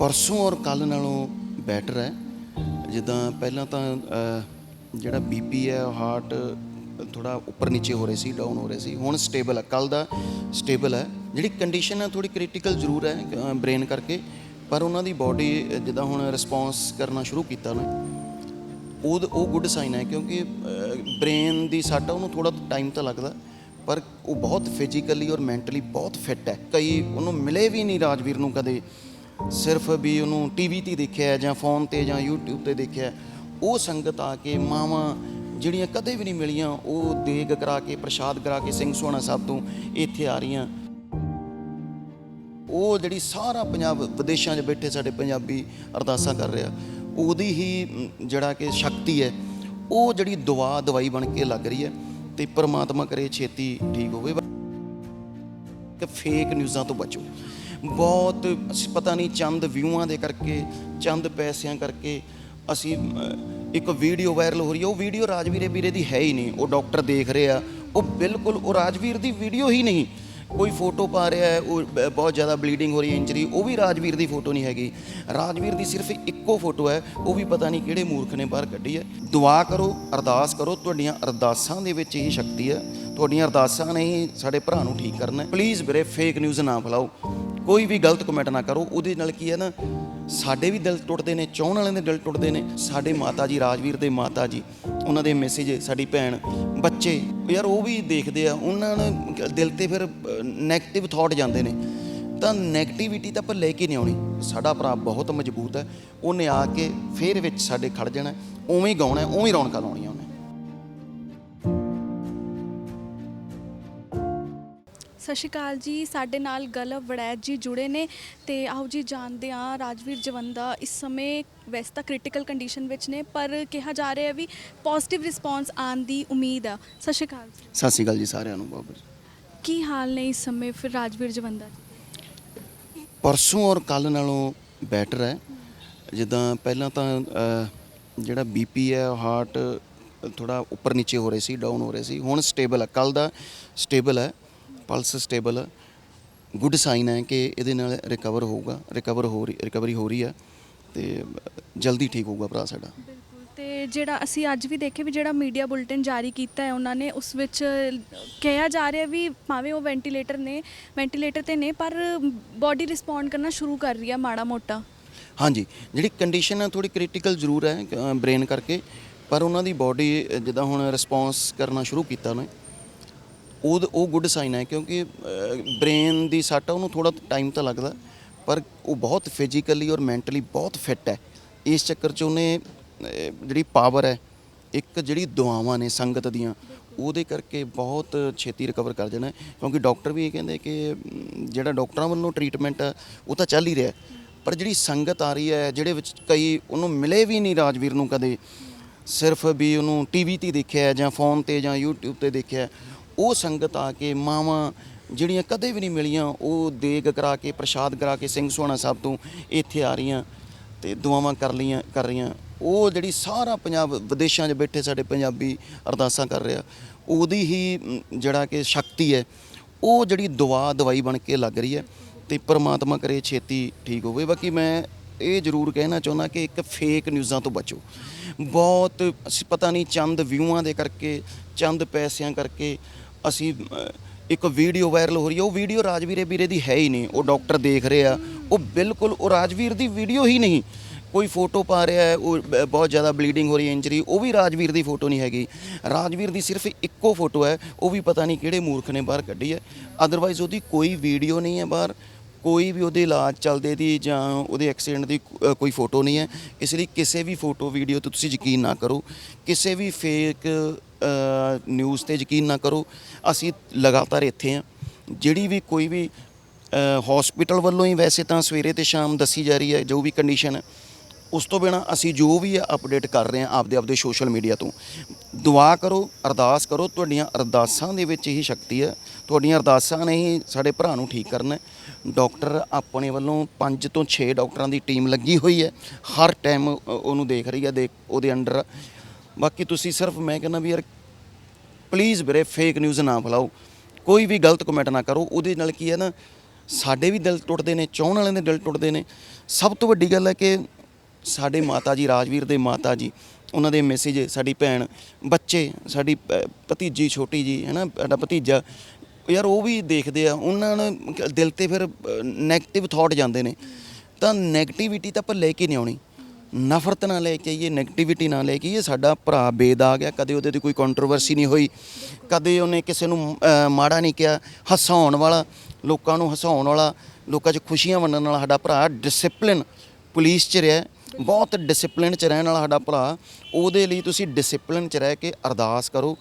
ਪਰਸੋਂ ਔਰ ਕੱਲ ਨਾਲੋਂ ਬੈਟਰ ਹੈ। ਜਿੱਦਾਂ ਪਹਿਲਾਂ ਤਾਂ ਅਹ, ਜਿਹੜਾ ਬੀਪੀ ਹੈ ਹਾਰਟ ਥੋੜਾ ਉੱਪਰ ਨੀਚੇ ਹੋ ਰਹੇ ਸੀ ਡਾਊਨ ਹੋ ਰਹੇ ਸੀ। ਹੁਣ ਸਟੇਬਲ ਹੈ ਕੱਲ ਦਾ ਸਟੇਬਲ ਹੈ। ਜਿਹੜੀ ਕੰਡੀਸ਼ਨ ਹੈ ਥੋੜੀ ਕ੍ਰਿਟੀਕਲ ਜ਼ਰੂਰ ਹੈ ਬ੍ਰੇਨ ਕਰਕੇ। ਪਰ ਉਹਨਾਂ ਦੀ ਬਾਡੀ ਜਿੱਦਾਂ ਹੁਣ ਰਿਸਪੌਂਸ ਕਰਨਾ ਸ਼ੁਰੂ ਕੀਤਾ ਨੇ ਉਹ ਉਹ ਗੁੱਡ ਸਾਈਨ ਹੈ। ਕਿਉਂਕਿ ਬ੍ਰੇਨ ਦੀ ਸੱਟ ਉਹਨੂੰ ਥੋੜਾ ਟਾਈਮ ਤਾਂ ਲੱਗਦਾ। ਪਰ ਉਹ ਬਹੁਤ ਫਿਜ਼ੀਕਲੀ ਔਰ ਮੈਂਟਲੀ ਬਹੁਤ ਫਿੱਟ ਹੈ। ਕਈ ਉਹਨੂੰ ਮਿਲੇ ਵੀ ਨਹੀਂ ਰਾਜਵੀਰ ਨੂੰ ਕਦੇ। ਸਿਰਫ ਵੀ ਉਹਨੂੰ ਟੀਵੀ ਤੇ ਦੇਖਿਆ ਜਾਂ ਫੋਨ ਤੇ ਜਾਂ YouTube ਤੇ ਦੇਖਿਆ, ਉਹ ਸੰਗਤ ਆ ਕੇ ਮਾਵਾਂ ਜਿਹੜੀਆਂ ਕਦੇ ਵੀ ਨਹੀਂ ਮਿਲੀਆਂ, ਉਹ ਦੇਗ ਕਰਾ ਕੇ, ਪ੍ਰਸ਼ਾਦ ਕਰਾ ਕੇ ਸਿੰਘ ਸੋਹਣਾ ਸਾਹਿਬ ਤੋਂ ਇੱਥੇ ਆ ਰਹੀਆਂ। ਉਹ ਜਿਹੜੀ ਸਾਰਾ ਪੰਜਾਬ ਵਿਦੇਸ਼ਾਂ 'ਚ ਬੈਠੇ ਸਾਡੇ ਪੰਜਾਬੀ ਅਰਦਾਸਾਂ ਕਰ ਰਿਹਾ, ਉਹਦੀ ਹੀ ਜਿਹੜਾ ਕਿ ਸ਼ਕਤੀ ਹੈ, ਉਹ ਜਿਹੜੀ ਦੁਆ, ਦਵਾਈ ਬਣ ਕੇ ਲੱਗ ਰਹੀ ਹੈ ਤੇ ਪਰਮਾਤਮਾ ਕਰੇ ਛੇਤੀ ਠੀਕ ਹੋਵੇ। ਕਿ ਫੇਕ ਨਿਊਜ਼ਾਂ ਤੋਂ ਬਚੋ। ਬਹੁਤ ਅਸੀਂ ਪਤਾ ਨਹੀਂ ਚੰਦ ਵਿਊਆਂ ਦੇ ਕਰਕੇ, ਚੰਦ ਪੈਸਿਆਂ ਕਰਕੇ ਅਸੀਂ ਇੱਕ ਵੀਡੀਓ ਵਾਇਰਲ ਹੋ ਰਹੀ ਹੈ ਉਹ ਵੀਡੀਓ ਰਾਜਵੀਰੇ ਵੀਰੇ ਦੀ ਹੈ ਹੀ ਨਹੀਂ। ਉਹ ਡਾਕਟਰ ਦੇਖ ਰਹੇ। ਆ ਉਹ ਬਿਲਕੁਲ, ਉਹ ਰਾਜਵੀਰ ਦੀ ਵੀਡੀਓ ਹੀ ਨਹੀਂ। ਕੋਈ ਫੋਟੋ ਪਾ ਰਿਹਾ ਹੈ, ਉਹ ਬ- ਬਹੁਤ ਜ਼ਿਆਦਾ ਬਲੀਡਿੰਗ ਹੋ ਰਹੀ ਹੈ, ਇੰਜਰੀ। ਉਹ ਵੀ ਰਾਜਵੀਰ ਦੀ ਫੋਟੋ ਨਹੀਂ ਹੈਗੀ। ਰਾਜਵੀਰ ਦੀ ਸਿਰਫ ਇੱਕੋ ਫੋਟੋ ਹੈ। ਉਹ ਵੀ ਪਤਾ ਨਹੀਂ ਕਿਹੜੇ ਮੂਰਖ ਨੇ ਬਾਹਰ ਕੱਢੀ ਹੈ। ਦੁਆ ਕਰੋ, ਅਰਦਾਸ ਕਰੋ। ਤੁਹਾਡੀਆਂ ਅਰਦਾਸਾਂ ਦੇ ਵਿੱਚ ਹੀ ਸ਼ਕਤੀ ਹੈ। ਤੁਹਾਡੀਆਂ ਅਰਦਾਸਾਂ ਨੇ ਹੀ ਸਾਡੇ ਭਰਾ ਨੂੰ ਠੀਕ ਕਰਨਾ ਪਲੀਜ਼ ਵੀਰੇ ਫੇਕ ਨਿਊਜ਼ ਨਾ ਫੈਲਾਓ। ਕੋਈ ਵੀ ਗਲਤ ਕਮੈਂਟ ਨਾ ਕਰੋ, ਉਹਦੇ ਨਾਲ ਕੀ ਹੈ ਨਾ, ਸਾਡੇ ਵੀ ਦਿਲ ਟੁੱਟਦੇ ਨੇ, ਚਾਹਣ ਵਾਲਿਆਂ ਦੇ ਦਿਲ ਟੁੱਟਦੇ ਨੇ, ਸਾਡੇ ਮਾਤਾ ਜੀ, ਰਾਜਵੀਰ ਦੇ ਮਾਤਾ ਜੀ, ਉਹਨਾਂ ਦੇ ਮੈਸੇਜ ਸਾਡੀ ਭੈਣ, ਬੱਚੇ ਯਾਰ ਉਹ ਵੀ ਦੇਖਦੇ ਆ, ਉਹਨਾਂ ਨੂੰ ਦਿਲ ਤੇ ਫਿਰ 네ਗੇਟਿਵ ਥਾਟ ਜਾਂਦੇ ਨੇ। ਤਾਂ 네ਗੇਟਿਵਿਟੀ ਤਾਂ ਆਪਾਂ ਲੈ ਕੇ ਨਹੀਂ ਆਉਣੀ। ਸਾਡਾ ਭਰਾ ਬਹੁਤ ਮਜ਼ਬੂਤ ਹੈ, ਉਹਨੇ ਆ ਕੇ ਫੇਰ ਵਿੱਚ ਸਾਡੇ ਖੜ ਜਾਣਾ, ਉਵੇਂ ਹੀ ਗਾਉਣਾ, ਉਵੇਂ ਹੀ ਰੌਣਕਾਂ ਲਾਉਣੀਆਂ ਉਹਨੇ। ਸਤਿ ਸ਼੍ਰੀ ਅਕਾਲ ਜੀ। ਸਾਡੇ ਨਾਲ ਗਲਵ ਵੜੈਤ ਜੀ ਜੁੜੇ ਨੇ ਤੇ ਆਓ ਜੀ ਜਾਣਦੇ ਹਾਂ ਰਾਜਵੀਰ ਜਵੰਦਾ ਇਸ ਸਮੇਂ ਵੈਸੇ ਤਾਂ ਕ੍ਰਿਟੀਕਲ ਕੰਡੀਸ਼ਨ ਵਿੱਚ ਨੇ ਪਰ ਕਿਹਾ ਜਾ ਰਿਹਾ ਵੀ ਪੋਜ਼ਿਟਿਵ ਰਿਸਪੌਂਸ ਆਉਣ ਦੀ ਉਮੀਦ ਆ। ਸਤਿ ਸ਼੍ਰੀ ਅਕਾਲ ਜੀ। ਸਤਿ ਸ਼੍ਰੀ ਅਕਾਲ ਜੀ ਸਾਰਿਆਂ ਨੂੰ ਬਾਬਾ ਜੀ। ਕੀ ਹਾਲ ਨੇ ਇਸ ਸਮੇਂ ਫਿਰ ਰਾਜਵੀਰ ਜਵੰਦਾ ਜੀ? ਪਰਸੋਂ ਔਰ ਕੱਲ ਨਾਲੋਂ ਬੈਟਰ ਹੈ। ਜਿੱਦਾਂ ਪਹਿਲਾਂ ਤਾਂ ਅਹ, ਜਿਹੜਾ ਬੀਪੀ ਹੈ ਹਾਰਟ ਥੋੜਾ ਉੱਪਰ ਨੀਚੇ ਹੋ ਰਹੇ ਸੀ ਡਾਊਨ ਹੋ ਰਹੇ ਸੀ। ਹੁਣ ਸਟੇਬਲ ਹੈ। ਕੱਲ ਦਾ ਸਟੇਬਲ ਹੈ। ਪਲਸ ਸਟੇਬਲ ਹੈ ਗੁੱਡ ਸਾਈਨ ਹੈ ਕਿ ਇਹਦੇ ਨਾਲ ਰਿਕਵਰ ਹੋਊਗਾ ਰਿਕਵਰ ਹੋ ਰਹੀ ਰਿਕਵਰੀ ਹੋ ਰਹੀ ਹੈ ਤੇ ਜਲਦੀ ਠੀਕ ਹੋਊਗਾ ਭਰਾ ਸਾਡਾ। ਬਿਲਕੁਲ ਤੇ ਜਿਹੜਾ ਅਸੀਂ ਅੱਜ ਵੀ ਦੇਖੇ ਵੀ ਜਿਹੜਾ ਮੀਡੀਆ ਬੁਲਟਨ ਜਾਰੀ ਕੀਤਾ ਹੈ ਉਹਨਾਂ ਨੇ ਉਸ ਵਿੱਚ ਕਿਹਾ ਜਾ ਰਿਹਾ ਵੀ ਭਾਵੇਂ ਉਹ ਵੈਂਟੀਲੇਟਰ ਨੇ ਵੈਂਟੀਲੇਟਰ ਤੇ ਨੇ ਪਰ ਬਾਡੀ ਰਿਸਪੌਂਡ ਕਰਨਾ ਸ਼ੁਰੂ ਕਰ ਰਹੀ ਹੈ ਮਾੜਾ ਮੋਟਾ। ਹਾਂਜੀ ਜਿਹੜੀ ਕੰਡੀਸ਼ਨ ਹੈ ਥੋੜੀ ਕ੍ਰਿਟੀਕਲ ਜ਼ਰੂਰ ਹੈ ਬ੍ਰੇਨ ਕਰਕੇ ਪਰ ਉਹਨਾਂ ਦੀ ਬਾਡੀ ਜਿੱਦਾਂ ਹੁਣ ਰਿਸਪੌਂਸ ਕਰਨਾ ਸ਼ੁਰੂ ਕੀਤਾ ਨੇ ਉਹ ਉਹ ਗੁੱਡ ਸਾਈਨ ਹੈ ਕਿਉਂਕਿ ਬ੍ਰੇਨ ਦੀ ਸੱਟ ਉਹਨੂੰ ਥੋੜਾ ਟਾਈਮ ਤਾਂ ਲੱਗਦਾ, ਪਰ ਉਹ ਬਹੁਤ ਫਿਜ਼ੀਕਲੀ ਔਰ ਮੈਂਟਲੀ ਬਹੁਤ ਫਿੱਟ ਹੈ। ਇਸ ਚੱਕਰ 'ਚ ਉਹਨੇ ਜਿਹੜੀ ਪਾਵਰ ਹੈ, ਇੱਕ ਜਿਹੜੀ ਦੁਆਵਾਂ ਨੇ, ਸੰਗਤ ਦੀਆਂ, ਉਹਦੇ ਕਰਕੇ ਬਹੁਤ ਛੇਤੀ ਰਿਕਵਰ ਕਰ ਜਾਣਾ ਕਿਉਂਕਿ ਡਾਕਟਰ ਵੀ ਇਹ ਕਹਿੰਦੇ ਕਿ ਜਿਹੜਾ ਡਾਕਟਰਾਂ ਵੱਲੋਂ ਟ੍ਰੀਟਮੈਂਟ ਉਹ ਤਾਂ ਚੱਲ ਹੀ ਰਿਹਾ ਪਰ ਜਿਹੜੀ ਸੰਗਤ ਆ ਰਹੀ ਹੈ, ਜਿਹੜੇ ਵਿੱਚ ਕਈ ਉਹਨੂੰ ਮਿਲੇ ਵੀ ਨਹੀਂ ਰਾਜਵੀਰ ਨੂੰ ਕਦੇ, ਸਿਰਫ ਵੀ ਉਹਨੂੰ ਟੀਵੀ ਤੇ ਦੇਖਿਆ ਜਾਂ ਫੋਨ ਤੇ ਜਾਂ YouTube ਤੇ ਦੇਖਿਆ ਉਹ ਸੰਗਤ ਆ ਕੇ ਮਾਵਾਂ ਜਿਹੜੀਆਂ ਕਦੇ ਵੀ ਨਹੀਂ ਮਿਲੀਆਂ, ਉਹ ਦੇਗ ਕਰਾ ਕੇ, ਪ੍ਰਸ਼ਾਦ ਕਰਾ ਕੇ ਸਿੰਘ ਸੁਹਾਣਾ ਸਾਹਿਬ ਤੋਂ ਇੱਥੇ ਆ ਰਹੀਆਂ ਤੇ ਦੁਆਵਾਂ ਕਰ ਲਈਆਂ, ਕਰ ਰਹੀਆਂ। ਉਹ ਜਿਹੜੀ ਸਾਰਾ ਪੰਜਾਬ ਵਿਦੇਸ਼ਾਂ 'ਚ ਬੈਠੇ ਸਾਡੇ ਪੰਜਾਬੀ ਅਰਦਾਸਾਂ ਕਰ ਰਿਹਾ। ਉਹਦੀ ਹੀ ਜਿਹੜਾ ਕਿ ਸ਼ਕਤੀ ਹੈ, ਉਹ ਜਿਹੜੀ ਦੁਆ, ਦਵਾਈ ਬਣ ਕੇ ਲੱਗ ਰਹੀ ਹੈ ਤੇ ਪ੍ਰਮਾਤਮਾ ਕਰੇ ਛੇਤੀ ਠੀਕ ਹੋਵੇ। ਬਾਕੀ ਮੈਂ ਇਹ ਜ਼ਰੂਰ ਕਹਿਣਾ ਚਾਹੁੰਦਾ ਕਿ ਇੱਕ ਫੇਕ ਨਿਊਜ਼ਾਂ ਤੋਂ ਬਚੋ। ਬਹੁਤ ਪਤਾ ਨਹੀਂ ਚੰਦ ਵਿਊਆਂ ਦੇ ਕਰਕੇ, ਚੰਦ ਪੈਸਿਆਂ ਕਰਕੇ ਅਸੀਂ ਇੱਕ ਵੀਡੀਓ ਵਾਇਰਲ ਹੋ ਰਹੀ ਹੈ, ਉਹ ਵੀਡੀਓ ਰਾਜਵੀਰੇ ਵੀਰੇ ਦੀ ਹੈ ਹੀ ਨਹੀਂ, ਉਹ ਡਾਕਟਰ ਦੇਖ ਰਹੇ ਆ, ਉਹ ਬਿਲਕੁਲ, ਉਹ ਰਾਜਵੀਰ ਦੀ ਵੀਡੀਓ ਹੀ ਨਹੀਂ। ਕੋਈ ਫੋਟੋ ਪਾ ਰਿਹਾ ਹੈ, ਉਹ ਬ- ਬਹੁਤ ਜ਼ਿਆਦਾ ਬਲੀਡਿੰਗ ਹੋ ਰਹੀ ਹੈ, ਇੰਜਰੀ, ਉਹ ਵੀ ਰਾਜਵੀਰ ਦੀ ਫੋਟੋ ਨਹੀਂ ਹੈਗੀ। ਰਾਜਵੀਰ ਦੀ ਸਿਰਫ ਇੱਕੋ ਫੋਟੋ ਹੈ, ਉਹ ਵੀ ਪਤਾ ਨਹੀਂ ਕਿਹੜੇ ਮੂਰਖ ਨੇ ਬਾਹਰ ਕੱਢੀ ਹੈ। ਅਦਰਵਾਈਜ਼ ਉਹਦੀ ਕੋਈ ਵੀਡੀਓ ਨਹੀਂ ਹੈ ਬਾਹਰ, ਕੋਈ ਵੀ ਉਹਦੇ ਇਲਾਜ ਚੱਲਦੇ ਦੀ ਜਾਂ ਉਹਦੇ ਐਕਸੀਡੈਂਟ ਦੀ ਕੋਈ ਫੋਟੋ ਨਹੀਂ ਹੈ। ਇਸ ਲਈ ਕਿਸੇ ਵੀ ਫੋਟੋ, ਵੀਡੀਓ ਤੇ ਤੁਸੀਂ ਯਕੀਨ ਨਾ ਕਰੋ। ਕਿਸੇ ਵੀ ਫੇਕ ਨਿਊਜ਼ ਤੇ ਯਕੀਨ ਨਾ ਕਰੋ, ਅਸੀਂ ਲਗਾਤਾਰ ਇੱਥੇ ਹਾਂ। ਜਿਹੜੀ ਵੀ ਕੋਈ ਵੀ ਹਸਪੀਟਲ ਵੱਲੋਂ ਹੀ ਵੈਸੇ ਤਾਂ ਸਵੇਰੇ ਤੇ ਸ਼ਾਮ ਦੱਸੀ ਜਾ ਰਹੀ ਹੈ, ਜੋ ਵੀ ਕੰਡੀਸ਼ਨ ਹੈ, ਉਸ ਤੋਂ ਬਿਨਾ ਅਸੀਂ ਜੋ ਵੀ ਅਪਡੇਟ ਕਰ ਰਹੇ ਹਾਂ ਆਪਦੇ ਆਪਦੇ ਸੋਸ਼ਲ ਮੀਡੀਆ ਤੋਂ। ਦੁਆ ਕਰੋ, ਅਰਦਾਸ ਕਰੋ, ਤੁਹਾਡੀਆਂ ਅਰਦਾਸਾਂ ਦੇ ਵਿੱਚ ਹੀ ਸ਼ਕਤੀ ਹੈ। ਤੁਹਾਡੀਆਂ ਅਰਦਾਸਾਂ ਨੇ ਹੀ ਸਾਡੇ ਭਰਾ ਨੂੰ ਠੀਕ ਕਰਨਾ ਹੈ। ਡਾਕਟਰ ਆਪਣੇ ਵੱਲੋਂ 5 ਤੋਂ 6 ਡਾਕਟਰਾਂ ਦੀ ਟੀਮ ਲੱਗੀ ਹੋਈ ਹੈ। ਹਰ ਟਾਈਮ ਉਹਨੂੰ ਦੇਖ ਰਹੀ ਹੈ, ਦੇਖ ਉਹਦੇ ਅੰਡਰ ਬਾਕੀ ਤੁਸੀਂ ਸਿਰਫ ਮੈਂ ਕਹਿੰਦਾ ਵੀ ਯਾਰ ਪਲੀਜ਼ ਵੀਰੇ ਫੇਕ ਨਿਊਜ਼ ਨਾ ਫੈਲਾਓ। ਕੋਈ ਵੀ ਗਲਤ ਕਮੈਂਟ ਨਾ ਕਰੋ। ਉਹਦੇ ਨਾਲ ਕੀ ਹੈ ਨਾ, ਸਾਡੇ ਵੀ ਦਿਲ ਟੁੱਟਦੇ ਨੇ, ਚਾਹਣ ਵਾਲਿਆਂ ਦੇ ਦਿਲ ਟੁੱਟਦੇ ਨੇ। ਸਭ ਤੋਂ ਵੱਡੀ ਗੱਲ ਹੈ ਕਿ ਸਾਡੇ ਮਾਤਾ ਜੀ, ਰਾਜਵੀਰ ਦੇ ਮਾਤਾ ਜੀ, ਉਹਨਾਂ ਦੇ ਮੈਸੇਜ ਸਾਡੀ ਭੈਣ, ਬੱਚੇ, ਸਾਡੀ ਭ- ਭਤੀਜੀ, ਛੋਟੀ ਜੀ, ਹੈ ਨਾ, ਸਾਡਾ ਭਤੀਜਾ, ਯਾਰ ਉਹ ਵੀ ਦੇਖਦੇ ਆ। ਉਹਨਾਂ ਨੂੰ ਦਿਲ ਤੇ ਫਿਰ 네ਗੇਟਿਵ ਥਾਟ ਜਾਂਦੇ ਨੇ। ਤਾਂ 네ਗੇਟਿਵਿਟੀ ਤਾਂ ਆਪਾਂ ਲੈ ਕੇ ਨਹੀਂ ਆਉਣੀ। ਨਫ਼ਰਤ ਨਾ ਲੈ ਕੇ ਆਈਏ 네ਗੇਟਿਵਿਟੀ ਨਾ ਲੈ ਕੇ ਆਈਏ ਸਾਡਾ ਭਰਾ ਬੇਦਾਗ ਆ ਕਦੇ ਉਹਦੇ ਤੇ ਕੋਈ ਕੰਟਰੋਵਰਸੀ ਨਹੀਂ ਹੋਈ ਕਦੇ ਉਹਨੇ ਕਿਸੇ ਨੂੰ ਅਹ, ਮਾੜਾ ਨਹੀਂ ਕਿਹਾ ਹਸਾਉਣ ਵਾਲਾ ਲੋਕਾਂ ਨੂੰ ਹਸਾਉਣ ਵਾਲਾ ਲੋਕਾਂ 'ਚ ਖੁਸ਼ੀਆਂ ਵੰਡਣ ਵਾਲਾ ਸਾਡਾ ਭਰਾ ਡਿਸਪਲਿਨ ਪੁਲਿਸ 'ਚ ਰਿਹਾ ਬਹੁਤ ਡਿਸਪਲਿਨ 'ਚ ਰਹਿਣ ਵਾਲਾ ਸਾਡਾ ਭਰਾ ਉਹਦੇ ਲਈ ਤੁਸੀਂ ਡਿਸਪਲਿਨ 'ਚ ਰਹਿ ਕੇ ਅਰਦਾਸ ਕਰੋ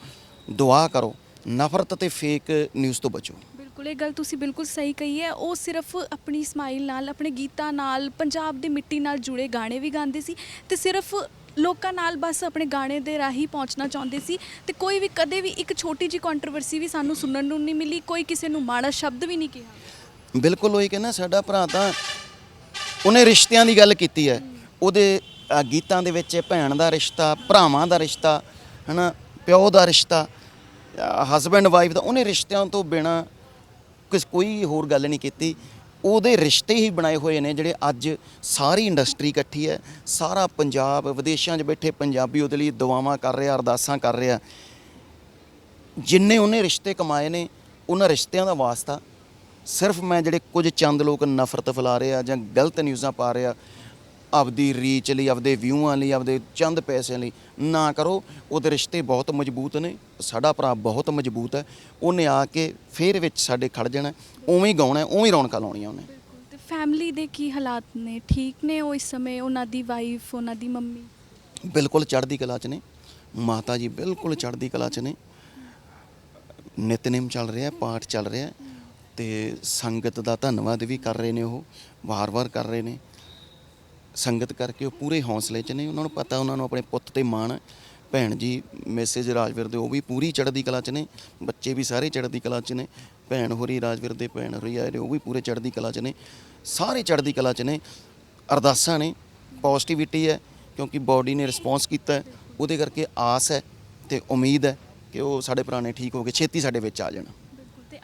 ਦੁਆ ਕਰੋ ਨਫ਼ਰਤ ਤੇ ਫੇਕ ਨਿਊਜ਼ ਤੋਂ ਬਚੋ। ਬਿਲਕੁਲ, ਇਹ ਗੱਲ ਤੁਸੀਂ ਬਿਲਕੁਲ ਸਹੀ ਕਹੀ ਹੈ। ਉਹ ਸਿਰਫ ਆਪਣੀ ਸਮਾਈਲ ਨਾਲ, ਆਪਣੇ ਗੀਤਾਂ ਨਾਲ, ਪੰਜਾਬ ਦੀ ਮਿੱਟੀ ਨਾਲ ਜੁੜੇ ਗਾਣੇ ਵੀ ਗਾਉਂਦੇ ਸੀ ਤੇ ਸਿਰਫ ਲੋਕਾਂ ਨਾਲ ਬਸ ਆਪਣੇ ਗਾਣੇ ਦੇ ਰਾਹੀਂ ਪਹੁੰਚਣਾ ਚਾਹੁੰਦੇ ਸੀ ਤੇ ਕੋਈ ਵੀ ਕਦੇ ਵੀ ਇੱਕ ਛੋਟੀ ਜੀ ਕੰਟਰੋਵਰਸੀ ਵੀ ਸਾਨੂੰ ਸੁਣਨ ਨੂੰ ਨਹੀਂ ਮਿਲੀ, ਕੋਈ ਕਿਸੇ ਨੂੰ ਮਾੜਾ ਸ਼ਬਦ ਵੀ ਨਹੀਂ ਕਿਹਾ। ਬਿਲਕੁਲ ਉਹੀ ਕਹਿੰਦਾ, ਸਾਡਾ ਭਰਾ ਤਾਂ ਉਹਨੇ ਰਿਸ਼ਤਿਆਂ ਦੀ ਗੱਲ ਕੀਤੀ ਹੈ। ਉਹਦੇ ਗੀਤਾਂ ਦੇ ਵਿੱਚ ਭੈਣ ਦਾ ਰਿਸ਼ਤਾ, ਭਰਾਵਾਂ ਦਾ ਰਿਸ਼ਤਾ, ਹਨਾ, ਪਿਓ ਦਾ ਰਿਸ਼ਤਾ ਹਸਬੈਂਡ ਵਾਈਫ ਦਾ, ਉਹਨੇ ਰਿਸ਼ਤਿਆਂ ਤੋਂ ਬਿਨਾ ਕਿਸ ਕੋਈ ਹੋਰ ਗੱਲ ਨਹੀਂ ਕੀਤੀ। ਉਹਦੇ ਰਿਸ਼ਤੇ ਹੀ ਬਣਾਏ ਹੋਏ ਨੇ ਜਿਹੜੇ ਅੱਜ ਸਾਰੀ ਇੰਡਸਟਰੀ ਇਕੱਠੀ ਹੈ। ਸਾਰਾ ਪੰਜਾਬ, ਵਿਦੇਸ਼ਾਂ 'ਚ ਬੈਠੇ ਪੰਜਾਬੀ ਉਹਦੇ ਲਈ ਦੁਆਵਾਂ ਕਰ ਰਿਹਾ, ਅਰਦਾਸਾਂ ਕਰ ਰਿਹਾ। ਜਿੰਨੇ ਉਹਨੇ ਰਿਸ਼ਤੇ ਕਮਾਏ ਨੇ, ਉਹਨਾਂ ਰਿਸ਼ਤਿਆਂ ਦਾ ਵਾਸਤਾ ਸਿਰਫ ਮੈਂ ਜਿਹੜੇ ਕੁਝ ਚੰਦ ਲੋਕ ਨਫ਼ਰਤ ਫੈਲਾ ਰਹੇ ਆ ਜਾਂ ਗਲਤ ਨਿਊਜ਼ਾਂ ਪਾ ਰਹੇ ਆ ਆਪਦੀ ਰੀਚ ਲਈ ਆਪਦੇ ਵਿਊਆਂ ਲਈ ਆਪਦੇ ਚੰਦ ਪੈਸਿਆਂ ਲਈ ਨਾ ਕਰੋ। ਉਹਦੇ ਰਿਸ਼ਤੇ ਬਹੁਤ ਮਜ਼ਬੂਤ ਨੇ। ਸਾਡਾ ਭਰਾ ਬਹੁਤ ਮਜ਼ਬੂਤ ਹੈ। ਉਹਨੇ ਆ ਕੇ ਫੇਰ ਵਿੱਚ ਸਾਡੇ ਖੜ ਜਾਣਾ। ਉਵੇਂ ਹੀ ਗਾਉਣਾ ਉਵੇਂ ਹੀ ਰੌਣਕਾਂ ਲਾਉਣੀਆਂ ਉਹਨੇ। ਬਿਲਕੁਲ। ਤੇ ਫੈਮਿਲੀ ਦੇ ਕੀ ਹਾਲਾਤ ਨੇ? ਠੀਕ ਨੇ ਉਹ ਇਸ ਸਮੇਂ? ਉਹਨਾਂ ਦੀ ਵਾਈਫ ਉਹਨਾਂ ਦੀ ਮੰਮੀ? ਬਿਲਕੁਲ ਚੜ੍ਹਦੀ ਕਲਾ 'ਚ ਨੇ। ਮਾਤਾ ਜੀ ਬਿਲਕੁਲ ਚੜ੍ਹਦੀ ਕਲਾ 'ਚ ਨੇ। ਨਿਤਨੇਮ ਚੱਲ ਰਿਹਾ ਪਾਠ ਚੱਲ ਰਿਹਾ। ਤੇ ਸੰਗਤ ਦਾ ਧੰਨਵਾਦ ਵੀ ਕਰ ਰਹੇ ਨੇ ਉਹ। ਵਾਰ-ਵਾਰ ਕਰ ਰਹੇ ਨੇ। ਸੰਗਤ ਕਰਕੇ ਉਹ ਪੂਰੇ ਹੌਸਲੇ 'ਚ ਨੇ ਉਹਨਾਂ ਨੂੰ ਪਤਾ ਉਹਨਾਂ ਨੂੰ ਆਪਣੇ ਪੁੱਤ ਤੇ ਮਾਣ ਹੈ ਭੈਣ ਜੀ ਮੈਸੇਜ ਰਾਜਵੀਰ ਦੇ ਉਹ ਵੀ ਪੂਰੀ ਚੜ੍ਹਦੀ ਕਲਾ 'ਚ ਨੇ ਬੱਚੇ ਵੀ ਸਾਰੇ ਚੜ੍ਹਦੀ ਕਲਾ 'ਚ ਨੇ ਭੈਣ ਹੋਰੀ ਰਾਜਵੀਰ ਦੇ ਭੈਣ ਹੋਰੀ ਆਏ ਨੇ ਉਹ ਵੀ ਪੂਰੇ ਚੜ੍ਹਦੀ ਕਲਾ 'ਚ ਨੇ ਸਾਰੇ ਚੜ੍ਹਦੀ ਕਲਾ 'ਚ ਨੇ ਅਰਦਾਸਾਂ ਨੇ ਪੋਜ਼ਿਟਿਵਿਟੀ ਹੈ ਕਿਉਂਕਿ ਬਾਡੀ ਨੇ ਰਿਸਪੌਂਸ ਕੀਤਾ ਹੈ, ਉਹਦੇ ਕਰਕੇ ਆਸ ਹੈ ਤੇ ਉਮੀਦ ਹੈ ਕਿ ਉਹ ਸਾਡੇ ਪੁਰਾਣੇ ਠੀਕ ਹੋ ਕੇ ਛੇਤੀ ਸਾਡੇ ਵਿੱਚ ਆ ਜਾਣ।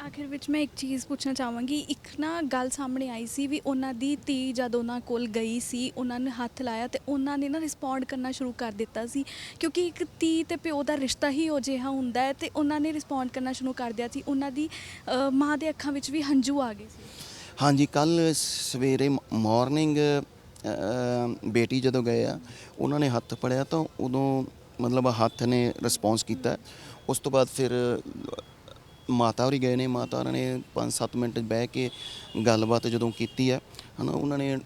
ਆਖਿਰ ਵਿੱਚ ਮੈਂ ਇੱਕ ਚੀਜ਼ ਪੁੱਛਣਾ ਚਾਹਾਂਗੀ ਇੱਕ ਨਾ ਗੱਲ ਸਾਹਮਣੇ ਆਈ ਸੀ ਵੀ ਉਹਨਾਂ ਦੀ ਧੀ ਜਦ ਉਹਨਾਂ ਕੋਲ ਗਈ ਸੀ ਉਹਨਾਂ ਨੇ ਹੱਥ ਲਾਇਆ ਤੇ ਉਹਨਾਂ ਨੇ ਨਾ ਰਿਸਪੌਂਡ ਕਰਨਾ ਸ਼ੁਰੂ ਕਰ ਦਿੱਤਾ ਸੀ। ਕਿਉਂਕਿ ਇੱਕ ਧੀ ਤੇ ਪਿਓ ਦਾ ਰਿਸ਼ਤਾ ਹੀ ਉਹ ਜਿਹਾ ਹੁੰਦਾ ਹੈ ਤੇ ਉਹਨਾਂ ਨੇ ਰਿਸਪੌਂਡ ਕਰਨਾ ਸ਼ੁਰੂ ਕਰ ਦਿਆ ਸੀ। ਉਹਨਾਂ ਦੀ ਅ, ਮਾਂ ਦੇ ਅੱਖਾਂ ਵਿੱਚ ਵੀ ਹੰਝੂ ਆ ਗਏ ਸੀ। ਹਾਂਜੀ ਕੱਲ ਸਵੇਰੇ ਮਾਰਨਿੰਗ ਬੇਟੀ ਜਦੋਂ ਗਏ ਆ ਉਹਨਾਂ ਨੇ ਹੱਥ ਪੜਿਆ ਤਾਂ ਉਦੋਂ ਮਤਲਬ ਹੱਥ ਨੇ ਰਿਸਪੌਂਸ ਕੀਤਾ। ਉਸ ਤੋਂ ਬਾਅਦ ਫਿਰ ਮਾਤਾ ਹੋਰੀ ਗਏ ਨੇ, ਮਾਤਾ ਉਹਨਾਂ ਨੇ 5-7 ਮਿੰਟ ਬਹਿ ਕੇ ਗੱਲਬਾਤ ਜਦੋਂ ਕੀਤੀ ਹੈ, ਹਨਾ, ਉਹਨਾਂ ਨੇ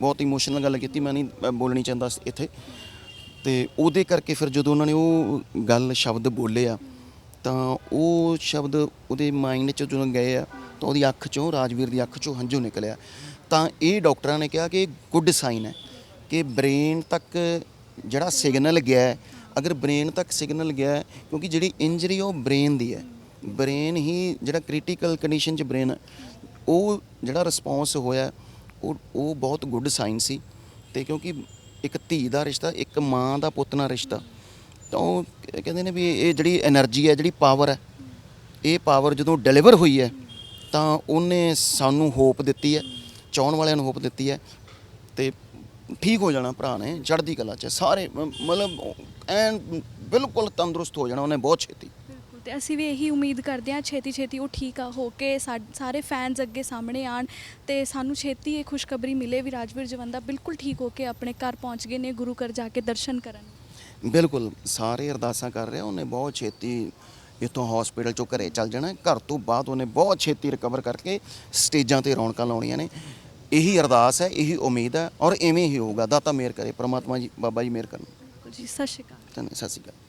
ਬਹੁਤ ਇਮੋਸ਼ਨਲ ਗੱਲ ਕੀਤੀ, ਮੈਂ ਨਹੀਂ ਬੋਲਣੀ ਚਾਹੁੰਦਾ ਇੱਥੇ। ਤੇ ਉਹਦੇ ਕਰਕੇ ਫਿਰ ਜਦੋਂ ਉਹਨਾਂ ਨੇ ਉਹ ਗੱਲ ਸ਼ਬਦ ਬੋਲੇ ਆ, ਤਾਂ ਉਹ ਸ਼ਬਦ ਉਹਦੇ ਮਾਈਂਡ 'ਚ ਜਦੋਂ ਗਏ ਆ, ਤਾਂ ਉਹਦੀ ਅੱਖ 'ਚੋਂ, ਰਾਜਵੀਰ ਦੀ ਅੱਖ 'ਚੋਂ ਹੰਝੂ ਨਿਕਲਿਆ। ਤਾਂ ਇਹ ਡਾਕਟਰਾਂ ਨੇ ਕਿਹਾ ਕਿ ਗੁੱਡ ਸਾਈਨ ਹੈ ਕਿ ਬ੍ਰੇਨ ਤੱਕ ਜਿਹੜਾ ਸਿਗਨਲ ਗਿਆ ਅਗਰ ਬ੍ਰੇਨ ਤੱਕ ਸਿਗਨਲ ਗਿਆ ਕਿਉਂਕਿ ਜਿਹੜੀ ਇੰਜਰੀ ਉਹ ਬ੍ਰੇਨ ਦੀ ਹੈ। ਬ੍ਰੇਨ ਹੀ ਜਿਹੜਾ ਕ੍ਰਿਟੀਕਲ ਕੰਡੀਸ਼ਨ 'ਚ ਬ੍ਰੇਨ ਉਹ ਜਿਹੜਾ ਰਿਸਪੌਂਸ ਹੋਇਆ, ਉਹ ਉਹ ਬਹੁਤ ਗੁੱਡ ਸਾਈਨ ਸੀ। ਤੇ ਕਿਉਂਕਿ ਇੱਕ ਧੀ ਦਾ ਰਿਸ਼ਤਾ, ਇੱਕ ਮਾਂ ਦਾ ਪੁੱਤ ਨਾਲ ਰਿਸ਼ਤਾ, ਤਾਂ ਉਹ ਕਹਿੰਦੇ ਨੇ ਵੀ ਇਹ ਜਿਹੜੀ એનર્ਜੀ ਹੈ, ਜਿਹੜੀ ਪਾਵਰ ਹੈ, ਇਹ ਪਾਵਰ ਜਦੋਂ ਡਿਲੀਵਰ ਹੋਈ ਹੈ, ਤਾਂ ਉਹਨੇ ਸਾਨੂੰ ਹੋਪ ਦਿੱਤੀ ਹੈ, ਚਾਹਣ ਵਾਲਿਆਂ ਨੂੰ ਹੋਪ ਦਿੱਤੀ ਹੈ, ਤੇ ਠੀਕ ਹੋ ਜਾਣਾ ਭਰਾ ਨੇ, ਚੜ੍ਹਦੀ ਕਲਾ 'ਚ, ਸਾਰੇ ਮਤਲਬ ਐਨ ਬਿਲਕੁਲ ਤੰਦਰੁਸਤ ਹੋ ਜਾਣਾ ਉਹਨੇ ਬਹੁਤ ਛੇਤੀ। ਤੇ ਅਸੀਂ ਵੀ ਇਹੀ ਉਮੀਦ ਕਰਦੇ ਹਾਂ ਛੇਤੀ ਛੇਤੀ ਉਹ ਠੀਕ ਆ ਹੋ ਕੇ ਸਾ- ਸਾਰੇ ਫੈਨਸ ਅੱਗੇ ਸਾਹਮਣੇ ਆਣ ਤੇ ਸਾਨੂੰ ਛੇਤੀ ਇਹ ਖੁਸ਼ਖਬਰੀ ਮਿਲੇ ਵੀ ਰਾਜਵੀਰ ਜਵੰਦਾ ਬਿਲਕੁਲ ਠੀਕ ਹੋ ਕੇ ਆਪਣੇ ਘਰ ਪਹੁੰਚ ਗਏ ਨੇ ਗੁਰੂ ਘਰ ਜਾ ਕੇ ਦਰਸ਼ਨ ਕਰਨ। ਬਿਲਕੁਲ ਸਾਰੇ ਅਰਦਾਸਾਂ ਕਰ ਰਿਹਾ ਉਹਨੇ ਬਹੁਤ ਛੇਤੀ ਇੱਥੋਂ ਹਸਪੀਟਲ ਚੋਂ ਘਰੇ ਚੱਲ ਜਾਣਾ ਘਰ ਤੋਂ ਬਾਅਦ ਉਹਨੇ ਬਹੁਤ ਛੇਤੀ ਰਿਕਵਰ ਕਰਕੇ ਸਟੇਜਾਂ ਤੇ ਰੌਣਕਾਂ ਲਾਉਣੀਆਂ ਨੇ। ਇਹੀ ਅਰਦਾਸ ਹੈ ਇਹੀ ਉਮੀਦ ਹੈ ਔਰ ਐਵੇਂ ਹੀ ਹੋਊਗਾ। ਦਾਤਾ ਮਿਹਰ ਕਰੇ ਪ੍ਰਮਾਤਮਾ ਜੀ ਬਾਬਾ ਜੀ ਮਿਹਰ ਕਰਨ। ਬਿਲਕੁਲ ਜੀ ਸਤਿ ਸ਼੍ਰੀ ਅਕਾਲ। ਧੰਨ ਸਤਿ ਸ਼੍ਰੀ ਅਕਾਲ।